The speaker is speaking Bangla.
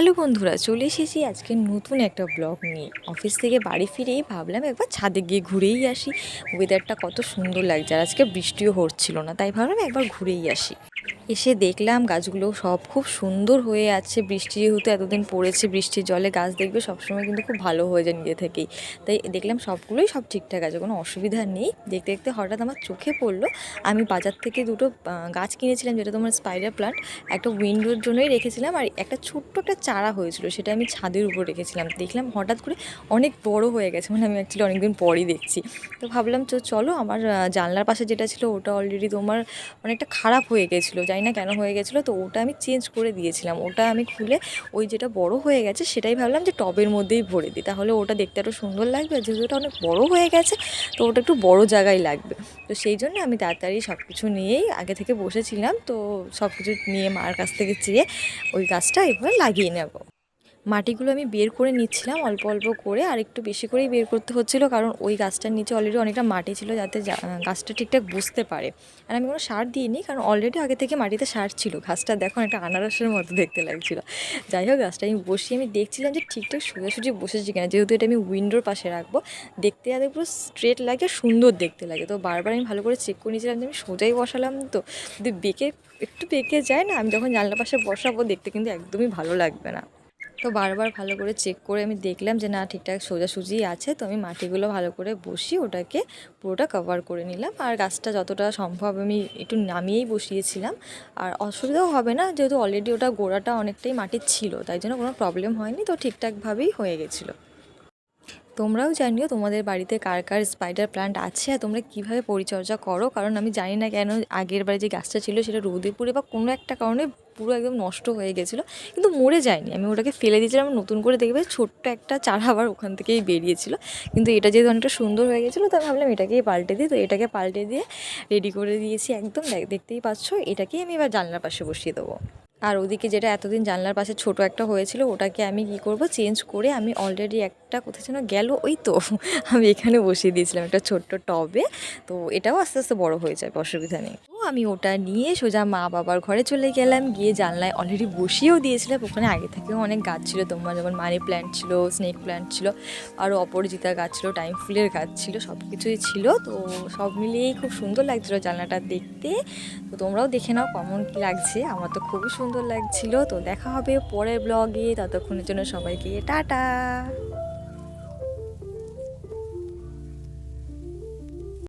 হ্যালো বন্ধুরা, চলে এসেছি আজকে নতুন একটা ব্লগ নিয়ে। অফিস থেকে বাড়ি ফিরেই ভাবলাম একবার ছাদে গিয়ে ঘুরেই আসি। ওয়েদারটা কত সুন্দর লাগছে, আর আজকে বৃষ্টিও হচ্ছিল না, তাই ভাবলাম একবার ঘুরেই আসি। এসে দেখলাম গাছগুলো সব খুব সুন্দর হয়ে আছে। বৃষ্টি যেহেতু এতদিন পড়েছে, বৃষ্টির জলে গাছ দেখবে সবসময় কিন্তু খুব ভালো হয়ে যায় নিজে থেকেই। তাই দেখলাম সবগুলোই সব ঠিকঠাক আছে, কোনো অসুবিধা নেই। দেখতে দেখতে হঠাৎ আমার চোখে পড়ল। আমি বাজার থেকে দুটো গাছ কিনেছিলাম, যেটা তোমার স্পাইডার প্লান্ট একটা উইন্ডোর জন্যই রেখেছিলাম আর একটা ছোট্ট একটা চারা হয়েছিল, সেটা আমি ছাদের উপর রেখেছিলাম। দেখলাম হঠাৎ করে অনেক বড় হয়ে গেছে মানে আমি অ্যাকচুয়ালি অনেকদিন পরই দেখছি। তো ভাবলাম তো চলো আমার জানলার পাশে যেটা ছিল, ওটা অলরেডি তোমার অনেকটা খারাপ হয়ে গেছিল। জানি না কেন হয়ে গেছিল, তো ওটা আমি চেঞ্জ করে দিয়েছিলাম। ওটা আমি খুলে ওই যেটা বড় হয়ে গেছে সেটাই ভাবলাম যে টবের মধ্যেই ভরে দিই। তাহলে ওটা দেখতে আরও সুন্দর লাগবে আর যেহেতু ওটা অনেক বড় হয়ে গেছে, তো ওটা একটু বড় জায়গায় লাগবে। তো সেই জন্য আমি তাড়াতাড়ি সব কিছু নিয়েই আগে থেকে বসেছিলাম, তো সব কিছু নিয়ে মার কাছ থেকে চেয়ে ওই গাছটা এভাবে লাগিয়ে নেব। মাটিগুলো আমি বের করে নিচ্ছিলাম অল্প অল্প করে, আর একটু বেশি করেই বের করতে হচ্ছিল, কারণ ওই গাছটার নিচে অলরেডি অনেকটা মাটি ছিল যাতে গাছটা ঠিকঠাক বুঝতে পারে। আর আমি কোনো সার দিইনি, কারণ অলরেডি আগে থেকে মাটিতে সার ছিল। গাছটা দেখো একটা আনারসের মতো দেখতে লাগছিল। যাই হোক, গাছটা আমি বসিয়ে আমি দেখছিলাম যে ঠিকঠাক সোজাসুজি বসেছি কিনা। যেহেতু এটা আমি উইন্ডোর পাশে রাখব, দেখতে যাতে পুরো স্ট্রেট লাগে, সুন্দর দেখতে লাগে। তো বারবার আমি ভালো করে চেক করে নিয়েছিলাম যে আমি সোজাই বসালাম তো। যদি বেঁকে, একটু বেঁকে যায় না, আমি যখন জানলার পাশে বসাবো, দেখতে কিন্তু একদমই ভালো লাগবে না। তো বারবার ভালো করে চেক করে আমি দেখলাম যে, না, ঠিকঠাক সোজাসুজি আছে, তো আমি মাটিগুলো ভালো করে বসি ওটাকে পুরোটা কভার করে নিলাম। আর গাছটা যতটা সম্ভব আমি একটু নামিয়েই বসিয়েছিলাম। আর অসুবিধাও হবে না, যেহেতু অলরেডি ওটা গোড়াটা অনেকটাই মাটির ছিল, তাই জন্য কোনো প্রবলেম হয়নি, তো ঠিকঠাকভাবেই হয়ে গেছিল। তোমরাও জানিও তোমাদের বাড়িতে কার কার স্পাইডার প্লান্ট আছে আর তোমরা কীভাবে পরিচর্যা করো? কারণ আমি জানি না কেন আগের বাড়ি যে গাছটা ছিল সেটা রোদে বা কোনো একটা কারণে পুরো একদম নষ্ট হয়ে গেছিল। কিন্তু মরে যায়নি। আমি ওটাকে ফেলে দিয়েছিলাম নতুন করে দেখবে ছোট্ট একটা চারা আবার ওখান থেকেই বেরিয়েছিল। কিন্তু এটা যেহেতু অনেকটা সুন্দর হয়ে গেছিল তো আমি ভাবলাম এটাকেই পাল্টে দিই। তো এটাকে পাল্টে দিয়ে রেডি করে দিয়েছি একদম। দেখতেই পাচ্ছ, এটাকেই আমি এবার জানলার পাশে বসিয়ে দেবো। আর ওদিকে যেটা এতদিন জানলার পাশে ছোট একটা হয়েছিল, ওটাকে আমি কি করব, চেঞ্জ করে আমি অলরেডি একটা কোথায় যেন গেল, ওই তো আমি এখানে বসিয়ে দিয়েছিলাম একটা ছোট্ট টবে। তো এটাও আস্তে আস্তে বড় হয়ে যাবে, অসুবিধা নেই। আমি ওটা নিয়ে সোজা মা বাবার ঘরে চলে গেলাম। গিয়ে জানলায় অলরেডি বসিয়েও দিয়েছিলাম। ওখানে আগে থেকেও অনেক গাছ ছিল। তোমার যেমন মানি প্ল্যান্ট ছিল স্নেক প্ল্যান্ট ছিল আরও অপরাজিতা গাছ ছিল, টাইম ফুলের গাছ ছিল সব কিছুই ছিল। তো সব মিলিয়েই খুব সুন্দর লাগছিল জানলাটা দেখতে। তো তোমরাও দেখে নাও কেমন কী লাগছে। আমার তো খুবই সুন্দর লাগছিল। তো দেখা হবে পরের ব্লগে ততক্ষণের জন্য সবাইকে টাটা!